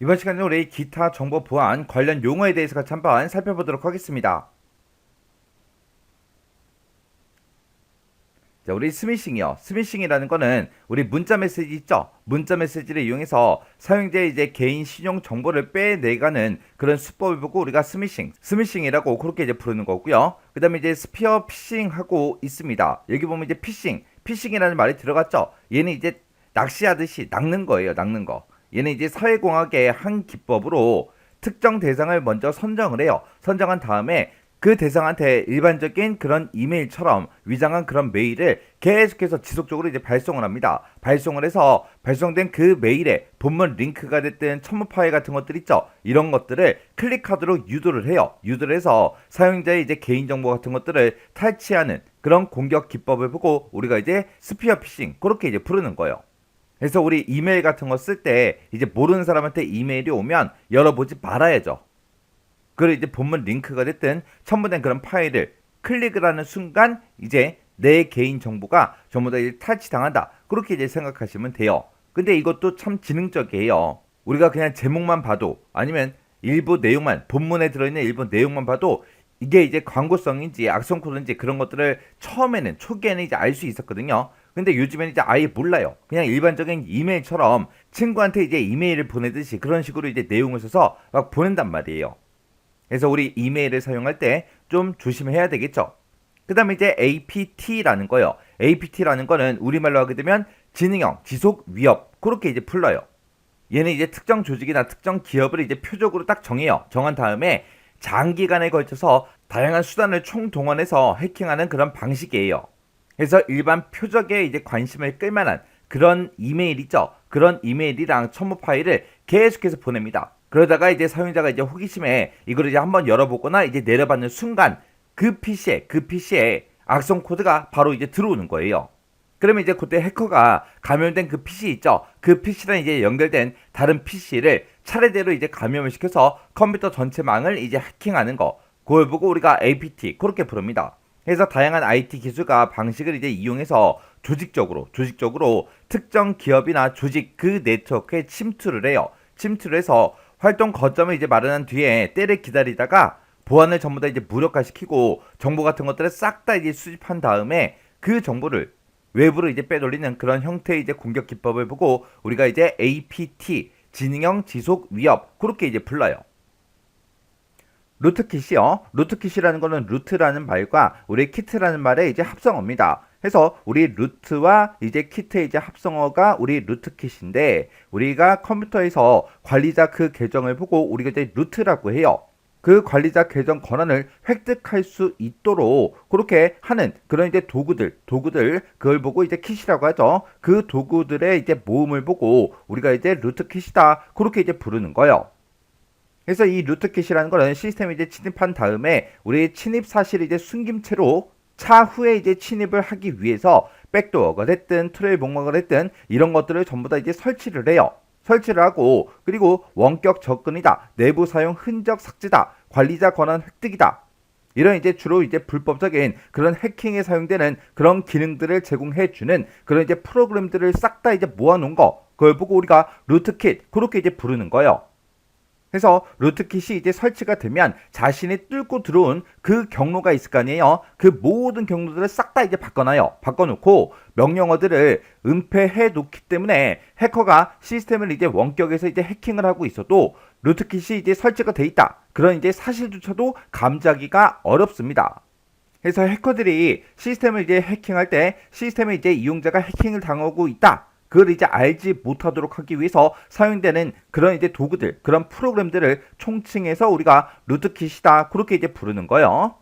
이번 시간에 우리 기타 정보 보안 관련 용어에 대해서 같이 한번 살펴보도록 하겠습니다. 자, 우리 스미싱이요. 스미싱이라는 거는 우리 문자 메시지 있죠? 문자 메시지를 이용해서 사용자의 이제 개인 신용 정보를 빼내가는 그런 수법을 보고 우리가 스미싱, 스미싱이라고 그렇게 이제 부르는 거고요. 그 다음에 이제 스피어 피싱하고 있습니다. 여기 보면 이제 피싱, 피싱이라는 말이 들어갔죠? 얘는 이제 낚시하듯이 낚는 거예요. 낚는 거. 얘는 이제 사회공학의 한 기법으로 특정 대상을 먼저 선정을 해요. 선정한 다음에 그 대상한테 일반적인 그런 이메일처럼 위장한 그런 메일을 계속해서 지속적으로 이제 발송을 합니다. 발송을 해서 발송된 그 메일에 본문 링크가 됐든 첨부 파일 같은 것들 있죠. 이런 것들을 클릭하도록 유도를 해요. 유도를 해서 사용자의 이제 개인정보 같은 것들을 탈취하는 그런 공격 기법을 보고 우리가 이제 스피어 피싱 그렇게 이제 부르는 거예요. 그래서 우리 이메일 같은 거 쓸 때 이제 모르는 사람한테 이메일이 오면 열어보지 말아야죠. 그리고 이제 본문 링크가 됐든 첨부된 그런 파일을 클릭을 하는 순간 이제 내 개인 정보가 전부 다 이제 탈취당한다. 그렇게 이제 생각하시면 돼요. 근데 이것도 참 지능적이에요. 우리가 그냥 제목만 봐도 아니면 일부 내용만 본문에 들어있는 일부 내용만 봐도 이게 이제 광고성인지 악성 코드인지 그런 것들을 처음에는 초기에는 이제 알 수 있었거든요. 근데 요즘에는 이제 아예 몰라요. 그냥 일반적인 이메일처럼 친구한테 이제 이메일을 보내듯이 그런 식으로 이제 내용을 써서 막 보낸단 말이에요. 그래서 우리 이메일을 사용할 때 좀 조심해야 되겠죠. 그 다음에 이제 APT라는 거요. APT라는 거는 우리말로 하게 되면 지능형, 지속 위협 그렇게 이제 풀러요. 얘는 이제 특정 조직이나 특정 기업을 이제 표적으로 딱 정해요. 정한 다음에 장기간에 걸쳐서 다양한 수단을 총동원해서 해킹하는 그런 방식이에요. 그래서 일반 표적에 이제 관심을 끌만한 그런 이메일 있죠. 그런 이메일이랑 첨부 파일을 계속해서 보냅니다. 그러다가 이제 사용자가 이제 호기심에 이걸 이제 한번 열어보거나 이제 내려받는 순간 그 PC에 그 PC에 악성 코드가 바로 이제 들어오는 거예요. 그러면 이제 그때 해커가 감염된 그 PC 있죠. 그 PC랑 이제 연결된 다른 PC를 차례대로 이제 감염을 시켜서 컴퓨터 전체 망을 이제 해킹하는 거. 그걸 보고 우리가 APT 그렇게 부릅니다. 그래서 다양한 IT 기술과 방식을 이제 이용해서 조직적으로 조직적으로 특정 기업이나 조직 그 네트워크에 침투를 해요. 침투를 해서 활동 거점을 이제 마련한 뒤에 때를 기다리다가 보안을 전부 다 이제 무력화시키고 정보 같은 것들을 싹 다 이제 수집한 다음에 그 정보를 외부로 이제 빼돌리는 그런 형태의 이제 공격 기법을 보고 우리가 이제 APT 지능형 지속 위협 그렇게 이제 불러요. 루트킷이요. 루트킷이라는 거는 루트라는 말과 우리 키트라는 말의 이제 합성어입니다. 해서 우리 루트와 이제 키트의 이제 합성어가 우리 루트킷인데 우리가 컴퓨터에서 관리자 그 계정을 보고 우리가 이제 루트라고 해요. 그 관리자 계정 권한을 획득할 수 있도록 그렇게 하는 그런 이제 도구들, 도구들 그걸 보고 이제 킷이라고 하죠. 그 도구들의 이제 모음을 보고 우리가 이제 루트 킷이다 그렇게 이제 부르는 거예요. 그래서 이 루트킷이라는 거는 시스템에 이제 침입한 다음에 우리 침입 사실을 이제 숨김 채로 차후에 이제 침입을 하기 위해서 백도어가 됐든 트레일 목록을 했든 이런 것들을 전부 다 이제 설치를 해요. 설치를 하고 그리고 원격 접근이다. 내부 사용 흔적 삭제다. 관리자 권한 획득이다. 이런 이제 주로 이제 불법적인 그런 해킹에 사용되는 그런 기능들을 제공해 주는 그런 이제 프로그램들을 싹 다 이제 모아 놓은 거. 그걸 보고 우리가 루트킷 그렇게 이제 부르는 거예요. 그래서 루트킷이 이제 설치가 되면 자신이 뚫고 들어온 그 경로가 있을 거 아니에요. 그 모든 경로들을 싹 다 이제 바꿔놔요. 바꿔놓고 명령어들을 은폐해 놓기 때문에 해커가 시스템을 이제 원격에서 이제 해킹을 하고 있어도 루트킷이 이제 설치가 돼 있다. 그런 이제 사실조차도 감지하기가 어렵습니다. 그래서 해커들이 시스템을 이제 해킹할 때 시스템에 이제 이용자가 해킹을 당하고 있다. 그걸 이제 알지 못하도록 하기 위해서 사용되는 그런 이제 도구들, 그런 프로그램들을 총칭해서 우리가 루트킷이다. 그렇게 이제 부르는 거예요.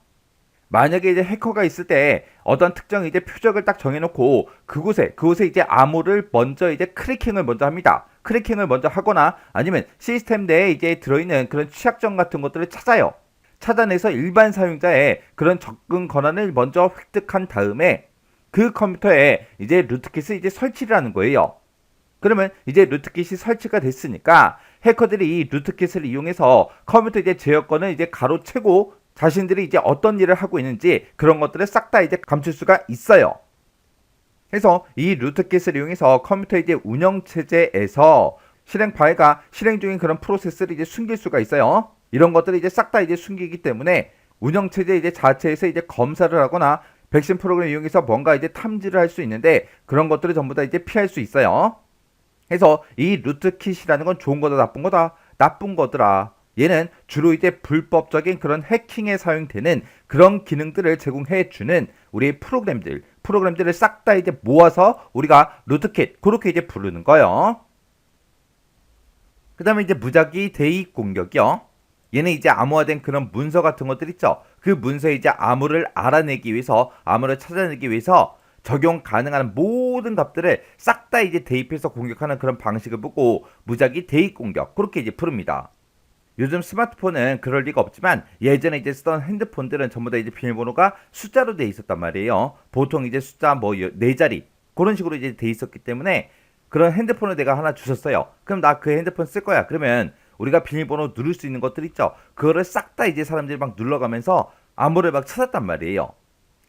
만약에 이제 해커가 있을 때 어떤 특정 이제 표적을 딱 정해놓고 그곳에 그곳에 이제 암호를 먼저 이제 크래킹을 먼저 합니다. 크래킹을 먼저 하거나 아니면 시스템 내에 이제 들어있는 그런 취약점 같은 것들을 찾아요. 찾아내서 일반 사용자의 그런 접근 권한을 먼저 획득한 다음에 그 컴퓨터에 이제 루트킷을 이제 설치를 하는 거예요. 그러면 이제 루트킷이 설치가 됐으니까 해커들이 이 루트킷을 이용해서 컴퓨터 이제 제어권을 이제 가로채고 자신들이 이제 어떤 일을 하고 있는지 그런 것들을 싹 다 이제 감출 수가 있어요. 그래서 이 루트킷을 이용해서 컴퓨터 이제 운영 체제에서 실행 파일과 실행 중인 그런 프로세스를 이제 숨길 수가 있어요. 이런 것들을 이제 싹 다 이제 숨기기 때문에 운영 체제 이제 자체에서 이제 검사를 하거나 백신 프로그램 이용해서 뭔가 이제 탐지를 할 수 있는데 그런 것들을 전부 다 이제 피할 수 있어요. 그래서 이 루트킷이라는 건 좋은 거다 나쁜 거다 나쁜 거더라. 얘는 주로 이제 불법적인 그런 해킹에 사용되는 그런 기능들을 제공해 주는 우리 프로그램들 프로그램들을 싹 다 이제 모아서 우리가 루트킷 그렇게 이제 부르는 거예요. 그 다음에 이제 무작위 대입 공격이요. 얘는 이제 암호화된 그런 문서 같은 것들 있죠. 그 문서에 이제 암호를 알아내기 위해서 암호를 찾아내기 위해서 적용 가능한 모든 값들을 싹 다 이제 대입해서 공격하는 그런 방식을 보고 무작위 대입 공격 그렇게 이제 부릅니다. 요즘 스마트폰은 그럴 리가 없지만 예전에 이제 쓰던 핸드폰들은 전부 다 이제 비밀번호가 숫자로 돼 있었단 말이에요. 보통 이제 숫자 뭐 네 자리 그런 식으로 이제 돼 있었기 때문에 그런 핸드폰을 내가 하나 주셨어요. 그럼 나 그 핸드폰 쓸 거야. 그러면 우리가 비밀번호 누를 수 있는 것들 있죠. 그거를 싹 다 이제 사람들이 막 눌러가면서 암호를 막 찾았단 말이에요.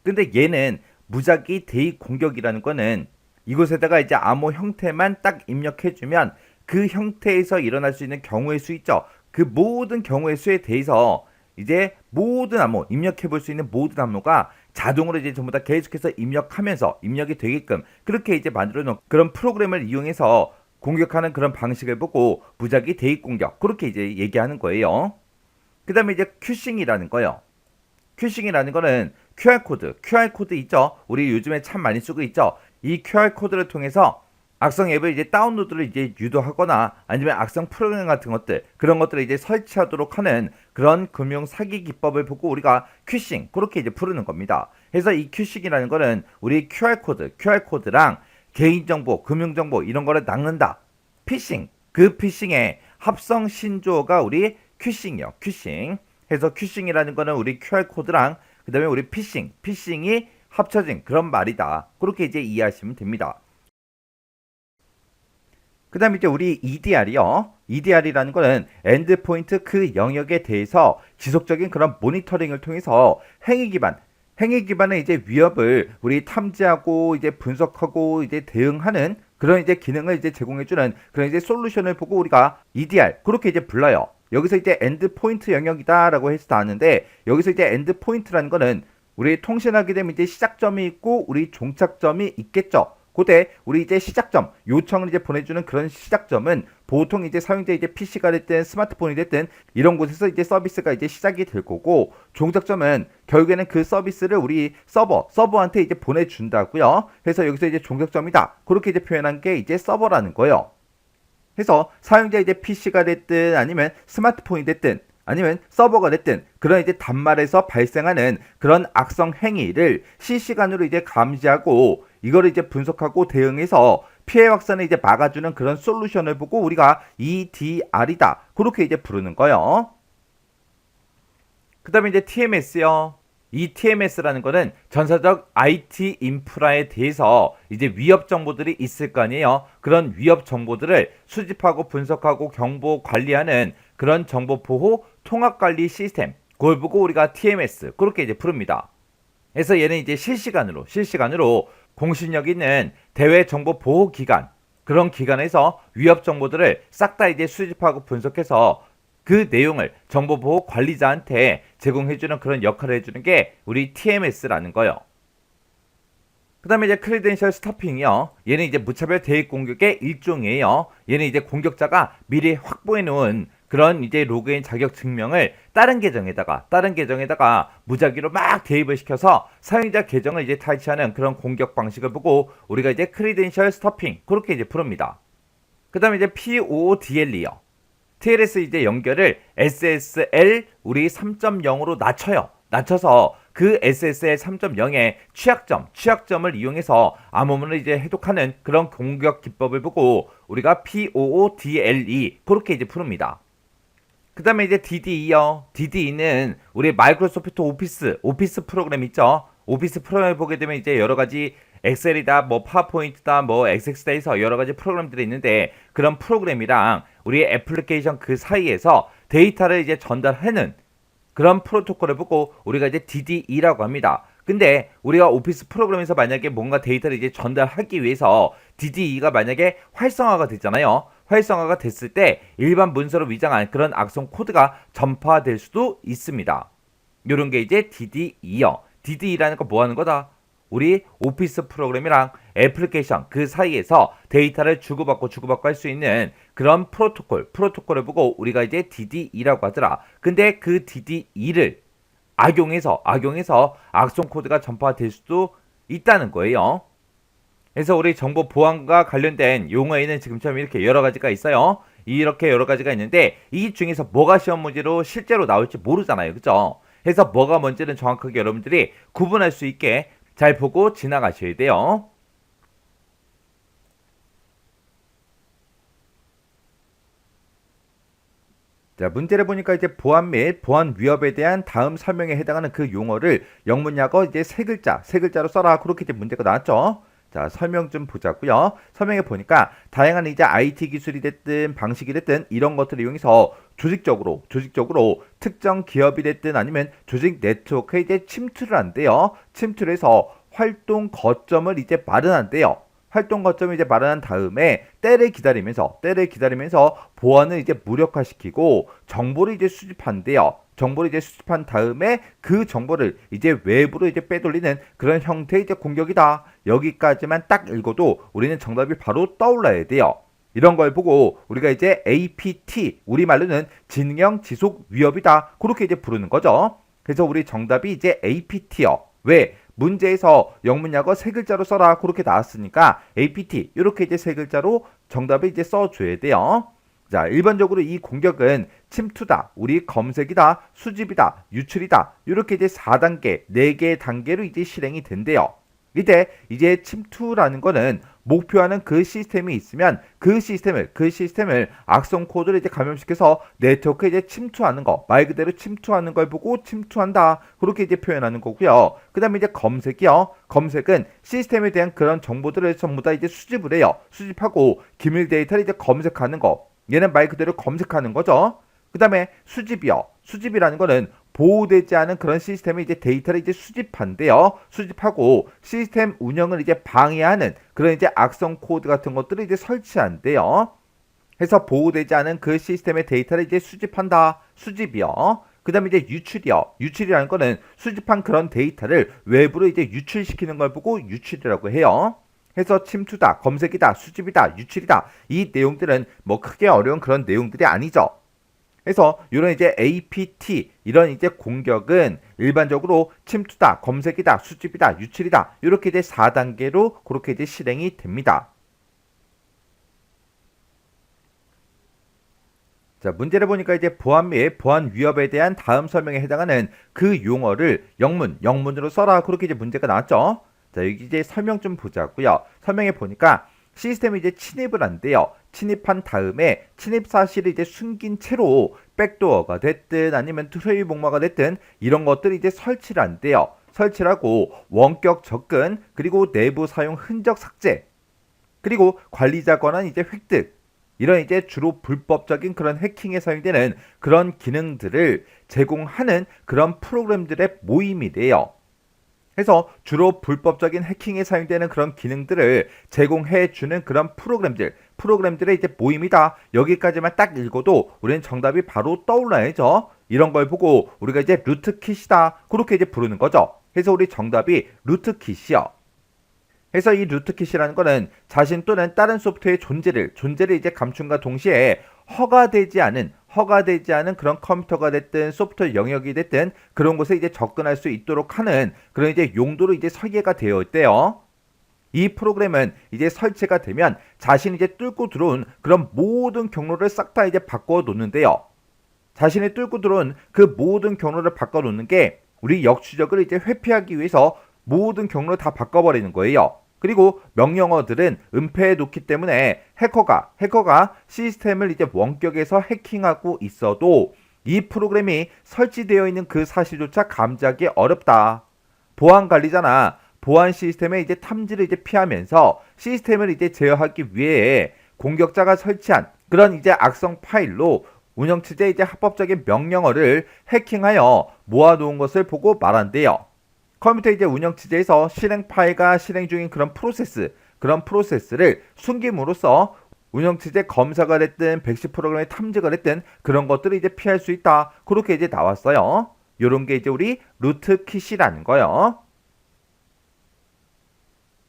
근데 얘는 무작위 대입 공격이라는 거는 이곳에다가 이제 암호 형태만 딱 입력해주면 그 형태에서 일어날 수 있는 경우의 수 있죠. 그 모든 경우의 수에 대해서 이제 모든 암호 입력해 볼 수 있는 모든 암호가 자동으로 이제 전부 다 계속해서 입력하면서 입력이 되게끔 그렇게 이제 만들어 놓은 그런 프로그램을 이용해서 공격하는 그런 방식을 보고 무작위 대입 공격 그렇게 이제 얘기하는 거예요. 그 다음에 이제 큐싱이라는 거요. 큐싱이라는 거는 QR 코드, QR 코드 있죠? 우리 요즘에 참 많이 쓰고 있죠? 이 QR 코드를 통해서 악성 앱을 이제 다운로드를 이제 유도하거나 아니면 악성 프로그램 같은 것들 그런 것들을 이제 설치하도록 하는 그런 금융 사기 기법을 보고 우리가 큐싱 그렇게 이제 부르는 겁니다. 그래서 이 큐싱이라는 거는 우리 QR 코드, QR 코드랑 개인 정보, 금융 정보 이런 거를 낚는다. 피싱 그 피싱의 합성 신조어가 우리 큐싱이요. 큐싱. 해서 큐싱이라는 거는 우리 QR 코드랑 그 다음에 우리 피싱, 피싱이 합쳐진 그런 말이다. 그렇게 이제 이해하시면 됩니다. 그 다음에 이제 우리 EDR이요. EDR이라는 거는 엔드포인트 그 영역에 대해서 지속적인 그런 모니터링을 통해서 행위 기반, 행위 기반의 이제 위협을 우리 탐지하고 이제 분석하고 이제 대응하는 그런 이제 기능을 이제 제공해주는 그런 이제 솔루션을 보고 우리가 EDR 그렇게 이제 불러요. 여기서 이제 엔드 포인트 영역이다라고 해서 나왔는데 여기서 이제 엔드 포인트라는 거는 우리 통신하게 되면 이제 시작점이 있고 우리 종착점이 있겠죠. 그때 우리 이제 시작점 요청을 이제 보내주는 그런 시작점은 보통 이제 사용자 이제 PC가 됐든 스마트폰이 됐든 이런 곳에서 이제 서비스가 이제 시작이 될 거고 종착점은 결국에는 그 서비스를 우리 서버 서버한테 이제 보내준다고요. 그래서 여기서 이제 종착점이다 그렇게 이제 표현한 게 이제 서버라는 거예요. 그래서 사용자 이제 PC가 됐든 아니면 스마트폰이 됐든 아니면 서버가 됐든 그런 이제 단말에서 발생하는 그런 악성 행위를 실시간으로 이제 감지하고 이거를 이제 분석하고 대응해서 피해 확산을 이제 막아주는 그런 솔루션을 보고 우리가 EDR이다 그렇게 이제 부르는 거예요. 그 다음에 이제 TMS요. 이 TMS라는 거는 전사적 IT 인프라에 대해서 이제 위협 정보들이 있을 거 아니에요. 그런 위협 정보들을 수집하고 분석하고 경보 관리하는 그런 정보 보호 통합 관리 시스템. 그걸 보고 우리가 TMS 그렇게 이제 부릅니다. 그래서 얘는 이제 실시간으로 실시간으로 공신력 있는 대외 정보 보호 기관 그런 기관에서 위협 정보들을 싹 다 이제 수집하고 분석해서 그 내용을 정보보호 관리자한테 제공해주는 그런 역할을 해주는 게 우리 TMS라는 거예요. 그 다음에 이제 크레덴셜 스타핑이요. 얘는 이제 무차별 대입 공격의 일종이에요. 얘는 이제 공격자가 미리 확보해 놓은 그런 이제 로그인 자격 증명을 다른 계정에다가 다른 계정에다가 무작위로 막 대입을 시켜서 사용자 계정을 이제 탈취하는 그런 공격 방식을 보고 우리가 이제 크리덴셜 스토핑 그렇게 이제 부릅니다. 그 다음에 이제 PODL이요. TLS 이제 연결을 SSL 우리 3.0으로 낮춰요. 낮춰서 그 SSL 3.0의 취약점, 취약점을 이용해서 암호문을 이제 해독하는 그런 공격 기법을 보고 우리가 POODLE 그렇게 이제 부릅니다. 그 다음에 이제 DDE요. DDE는 우리 마이크로소프트 오피스, 오피스 프로그램 있죠? 오피스 프로그램을 보게 되면 이제 여러 가지 엑셀이다, 뭐 파워포인트다, 뭐 XX다 해서 여러 가지 프로그램들이 있는데 그런 프로그램이랑 우리 애플리케이션 그 사이에서 데이터를 이제 전달하는 그런 프로토콜을 보고 우리가 이제 DDE라고 합니다. 근데 우리가 오피스 프로그램에서 만약에 뭔가 데이터를 이제 전달하기 위해서 DDE가 만약에 활성화가 됐잖아요. 활성화가 됐을 때 일반 문서로 위장한 그런 악성 코드가 전파될 수도 있습니다. 이런 게 이제 DDE요. DDE라는 거 뭐 하는 거다? 우리 오피스 프로그램이랑 애플리케이션 그 사이에서 데이터를 주고받고 주고받고 할 수 있는 그런 프로토콜, 프로토콜을 보고 우리가 이제 DDE라고 하더라. 근데 그 DDE를 악용해서 악용해서 악성 코드가 전파될 수도 있다는 거예요. 그래서 우리 정보 보안과 관련된 용어에는 지금처럼 이렇게 여러 가지가 있어요. 이렇게 여러 가지가 있는데 이 중에서 뭐가 시험 문제로 실제로 나올지 모르잖아요. 그죠? 그래서 뭐가 뭔지는 정확하게 여러분들이 구분할 수 있게 잘 보고 지나가셔야 돼요. 자, 문제를 보니까 이제 보안 및 보안 위협에 대한 다음 설명에 해당하는 그 용어를 영문약어 이제 세 글자, 세 글자로 써라. 그렇게 이제 문제가 나왔죠. 자, 설명 좀 보자고요. 설명해 보니까 다양한 이제 IT 기술이 됐든 방식이 됐든 이런 것들을 이용해서 조직적으로 조직적으로 특정 기업이 됐든 아니면 조직 네트워크에 이제 침투를 한대요. 침투를 해서 활동 거점을 이제 마련한대요. 활동 거점을 이제 마련한 다음에 때를 기다리면서 때를 기다리면서 보안을 이제 무력화시키고 정보를 이제 수집한대요. 정보를 이제 수집한 다음에 그 정보를 이제 외부로 이제 빼돌리는 그런 형태의 이제 공격이다. 여기까지만 딱 읽어도 우리는 정답이 바로 떠올라야 돼요. 이런 걸 보고 우리가 이제 APT 우리말로는 진영 지속 위협이다. 그렇게 이제 부르는 거죠. 그래서 우리 정답이 이제 APT요. 왜? 문제에서 영문약어 세 글자로 써라 그렇게 나왔으니까 APT 이렇게 이제 세 글자로 정답을 이제 써줘야 돼요. 자, 일반적으로 이 공격은 침투다, 우리 검색이다, 수집이다, 유출이다 이렇게 이제 4단계, 4개의 단계로 이제 실행이 된대요. 이때 이제 침투라는 거는 목표하는 그 시스템이 있으면 그 시스템을 그 시스템을 악성 코드를 이제 감염시켜서 네트워크에 이제 침투하는 거 말 그대로 침투하는 걸 보고 침투한다 그렇게 이제 표현하는 거고요. 그다음에 이제 검색이요. 검색은 시스템에 대한 그런 정보들을 전부 다 이제 수집을 해요. 수집하고 기밀 데이터를 이제 검색하는 거. 얘는 말 그대로 검색하는 거죠. 그 다음에 수집이요. 수집이라는 거는 보호되지 않은 그런 시스템에 이제 데이터를 이제 수집한대요. 수집하고 시스템 운영을 이제 방해하는 그런 이제 악성 코드 같은 것들을 이제 설치한대요. 해서 보호되지 않은 그 시스템의 데이터를 이제 수집한다. 수집이요. 그 다음에 이제 유출이요. 유출이라는 거는 수집한 그런 데이터를 외부로 이제 유출시키는 걸 보고 유출이라고 해요. 해서 침투다, 검색이다, 수집이다, 유출이다. 이 내용들은 뭐 크게 어려운 그런 내용들이 아니죠. 그래서 이런 이제 APT 이런 이제 공격은 일반적으로 침투다, 검색이다, 수집이다, 유출이다 이렇게 이제 4단계로 그렇게 이제 실행이 됩니다. 자, 문제를 보니까 이제 보안 및 보안 위협에 대한 다음 설명에 해당하는 그 용어를 영문, 영문으로 써라. 그렇게 이제 문제가 나왔죠. 자, 여기 이제 설명 좀 보자고요. 설명해 보니까 시스템이 이제 침입을 한대요. 침입한 다음에 침입 사실을 이제 숨긴 채로 백도어가 됐든 아니면 트레이 목마가 됐든 이런 것들을 이제 설치를 한대요. 설치를 하고 원격 접근 그리고 내부 사용 흔적 삭제 그리고 관리자 권한 이제 획득 이런 이제 주로 불법적인 그런 해킹에 사용되는 그런 기능들을 제공하는 그런 프로그램들의 모임이 돼요. 해서 주로 불법적인 해킹에 사용되는 그런 기능들을 제공해 주는 그런 프로그램들, 프로그램들의 이제 모임이다. 여기까지만 딱 읽어도 우리는 정답이 바로 떠올라야죠. 이런 걸 보고 우리가 이제 루트킷이다. 그렇게 이제 부르는 거죠. 그래서 우리 정답이 루트킷이요. 그래서 이 루트킷이라는 거는 자신 또는 다른 소프트웨어의 존재를 존재를 이제 감춘과 동시에 허가되지 않은 허가되지 않은 그런 컴퓨터가 됐든 소프트웨어 영역이 됐든 그런 곳에 이제 접근할 수 있도록 하는 그런 이제 용도로 이제 설계가 되어 있대요. 이 프로그램은 이제 설치가 되면 자신이 이제 뚫고 들어온 그런 모든 경로를 싹 다 이제 바꿔 놓는데요. 자신이 뚫고 들어온 그 모든 경로를 바꿔 놓는 게 우리 역추적을 이제 회피하기 위해서 모든 경로를 다 바꿔버리는 거예요. 그리고 명령어들은 은폐해 놓기 때문에 해커가 해커가 시스템을 이제 원격에서 해킹하고 있어도 이 프로그램이 설치되어 있는 그 사실조차 감지하기 어렵다. 보안 관리자나 보안 시스템의 이제 탐지를 이제 피하면서 시스템을 이제 제어하기 위해 공격자가 설치한 그런 이제 악성 파일로 운영체제 이제 합법적인 명령어를 해킹하여 모아놓은 것을 보고 말한대요. 컴퓨터 이제 운영 체제에서 실행 파일과 실행 중인 그런 프로세스, 그런 프로세스를 숨김으로써 운영 체제 검사가 됐든 백신 프로그램에 탐지가 됐든 그런 것들을 이제 피할 수 있다. 그렇게 이제 나왔어요. 요런 게 이제 우리 루트 킷이라는 거요.